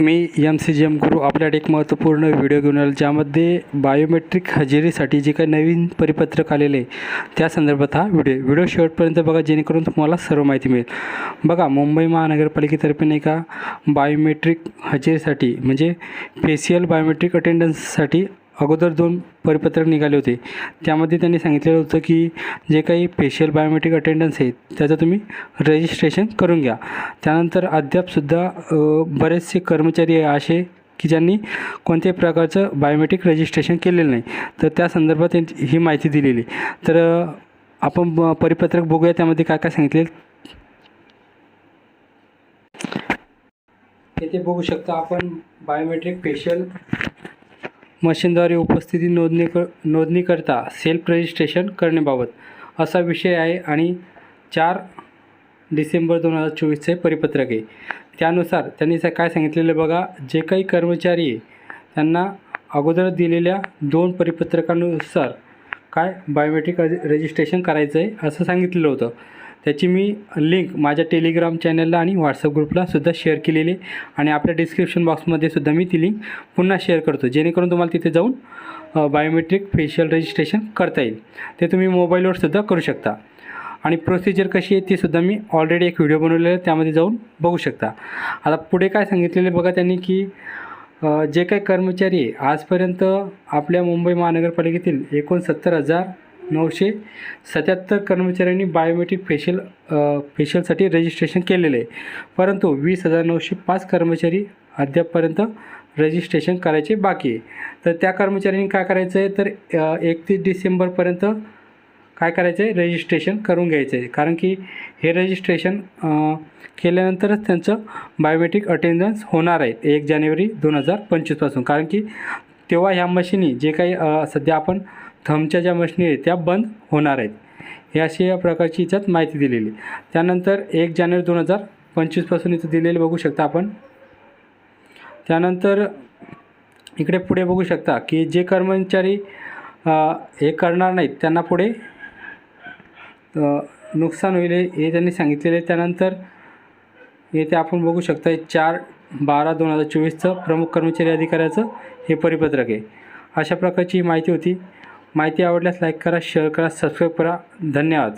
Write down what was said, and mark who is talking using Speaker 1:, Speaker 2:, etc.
Speaker 1: मी M C G M Guru आपल्याकडे एक महत्त्वपूर्ण व्हिडिओ घेऊन आलो ज्यामध्ये बायोमेट्रिक हजेरीसाठी जे काही नवीन परिपत्रक आलेले आहे त्या संदर्भात हा व्हिडिओ व्हिडिओ शेवटपर्यंत बघा जेणेकरून तुम्हाला सर्व माहिती मिळेल. बघा मुंबई महानगरपालिकेतर्फे नाही का बायोमेट्रिक हजेरीसाठी म्हणजे फेशियल बायोमेट्रिक अटेंडन्ससाठी अगोदर दोन परिपत्रक निघाले होते. त्यामध्ये त्यांनी सांगितलेलं होतं की जे काही फेशियल बायोमेट्रिक अटेंडन्स आहे त्याचं तुम्ही रजिस्ट्रेशन करून घ्या. त्यानंतर अद्यापसुद्धा बरेचसे कर्मचारी आहे असे की ज्यांनी कोणत्याही प्रकारचं बायोमेट्रिक रजिस्ट्रेशन केलेलं नाही. तर त्या संदर्भात त्यांची ही माहिती दिलेली तर आपण परिपत्रक बघूया त्यामध्ये काय काय सांगितले. येथे बघू शकता आपण बायोमेट्रिक फेशियल मशीनद्वारे उपस्थिती नोंदणी क नोंदणीकरता सेल्फ रजिस्ट्रेशन करण्याबाबत असा विषय आहे आणि चार डिसेंबर दोन हजार चोवीसचे परिपत्रक आहे. त्यानुसार त्यांनी स- काय सांगितलेलं बघा जे काही कर्मचारी आहे त्यांना अगोदर दिलेल्या दोन परिपत्रकानुसार काय बायोमेट्रिक रजिस्ट्रेशन करायचं आहे असं सांगितलेलं होतं. त्याची मी लिंक माझ्या टेलिग्राम चॅनलला आणि व्हॉट्सअप ग्रुपला सुद्धा शेअर केलेली आहे. आणि आपल्या डिस्क्रिप्शन बॉक्समध्ये सुद्धा मी ती लिंक पुन्हा शेअर करतो जेणेकरून तुम्हाला तिथे जाऊन बायोमेट्रिक फेशियल रजिस्ट्रेशन करता येईल. ते तुम्ही मोबाईलवर सुद्धा करू शकता. आणि प्रोसिजर कशी आहे ती सुद्धा मी ऑलरेडी एक व्हिडिओ बनवलेला आहे त्यामध्ये जाऊन बघू शकता. आता पुढे काय सांगितलेलं आहे बघा त्यांनी की जे काही कर्मचारी आहे आजपर्यंत आपल्या मुंबई महानगरपालिकेतील एकोणसत्तर हजार नऊशे सत्याहत्तर कर्मचाऱ्यांनी बायोमेट्रिक फेशियल फेशियलसाठी रजिस्ट्रेशन केलेलं आहे. परंतु वीस हजार नऊशे पाच कर्मचारी अद्यापपर्यंत रजिस्ट्रेशन करायचे बाकी आहे. तर त्या कर्मचाऱ्यांनी काय करायचं आहे? तर एकतीस डिसेंबरपर्यंत काय करायचं आहे? रजिस्ट्रेशन करून घ्यायचं आहे. कारण की हे रजिस्ट्रेशन केल्यानंतरच त्यांचं बायोमेट्रिक अटेंडन्स होणार आहे. एक जानेवारी दोन हजार पंचवीसपासून कारण की तेव्हा ह्या मशीनी जे काही सध्या आपण थमच्या ज्या मशिनी आहेत त्या बंद होणार आहेत. हे अशी या प्रकारची याच्यात माहिती दिलेली. त्यानंतर एक जानेवारी दोन हजार पंचवीसपासून इथं दिलेले बघू शकता आपण. त्यानंतर इकडे पुढे बघू शकता की जे कर्मचारी हे करणार नाहीत त्यांना पुढे नुकसान होईल हे त्यांनी सांगितलेले. आहे. त्यानंतर येथे आपण बघू शकता चार बारा दोन हजार चोवीसचं प्रमुख कर्मचारी अधिकाऱ्याचं हे परिपत्रक आहे. अशा प्रकारची माहिती होती. माहिती आवडल्यास लाईक करा शेअर करा सबस्क्राईब करा. धन्यवाद.